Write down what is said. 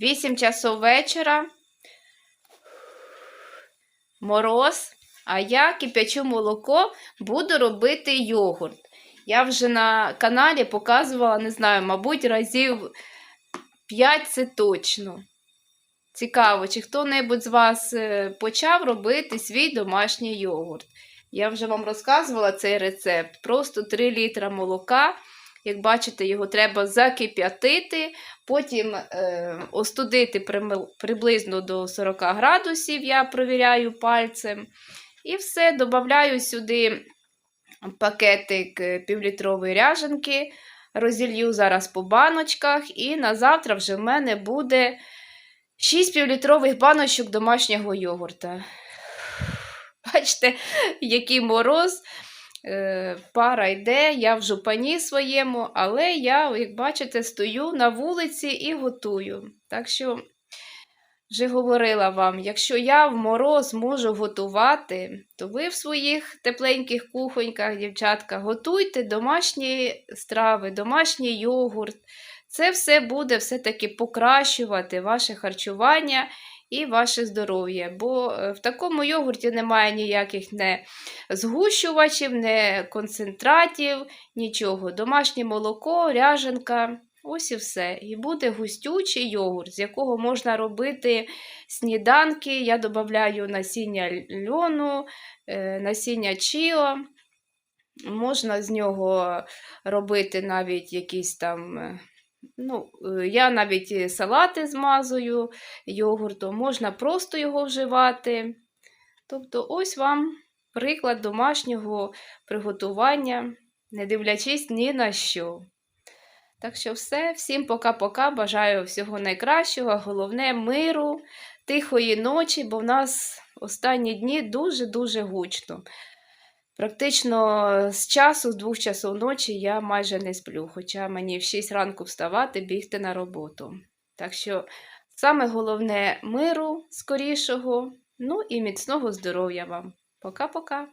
8 часов вечора. Мороз. А я кип'ячу молоко буду робити йогурт. Я вже на каналі показувала, не знаю, мабуть, разів 5 це точно. Цікаво, чи хто-небудь з вас е, почав робити свій домашній йогурт. Я вже вам розказувала цей рецепт. Просто 3 літра молока. Як бачите, його треба закип'ятити, потім е, остудити приблизно до 40 градусів, я провіряю пальцем. І все, додаю сюди пакетик е, півлітрової ряженки, розілью зараз по баночках, і на завтра вже в мене буде 6 півлітрових баночок домашнього йогурта. Бачите, який мороз. Е, Пара йде, я в жупані своєму, але я, як бачите, стою на вулиці і готую. Так що, вже говорила вам, якщо я в мороз можу готувати, то ви в своїх тепленьких кухоньках, дівчатка, готуйте домашні страви, домашній йогурт. Це все буде все-таки покращувати ваше харчування і ваше здоров'я. Бо е, в такому йогурті немає ніяких не згущувачів, не концентратів, нічого. Домашнє молоко, ряженка. Ось і все. І буде густючий йогурт, з якого можна робити сніданки. Я додаю насіння льону, е, насіння чіо. Можна з нього робити навіть якісь там. Е, Ну, е, я навіть салати змазую йогуртом, можна просто його вживати. Тобто, ось вам приклад домашнього приготування, не дивлячись ні на що. Так що все, всім пока-пока. Бажаю всього найкращого, головне миру, тихої ночі, бо в нас останні дні дуже-дуже гучно. Практично з часу, з двох часов ночі я майже не сплю, хоча мені в 6 ранку вставати, бігти на роботу. Так що саме головне миру скорішого, ну і міцного здоров'я вам. Пока-пока!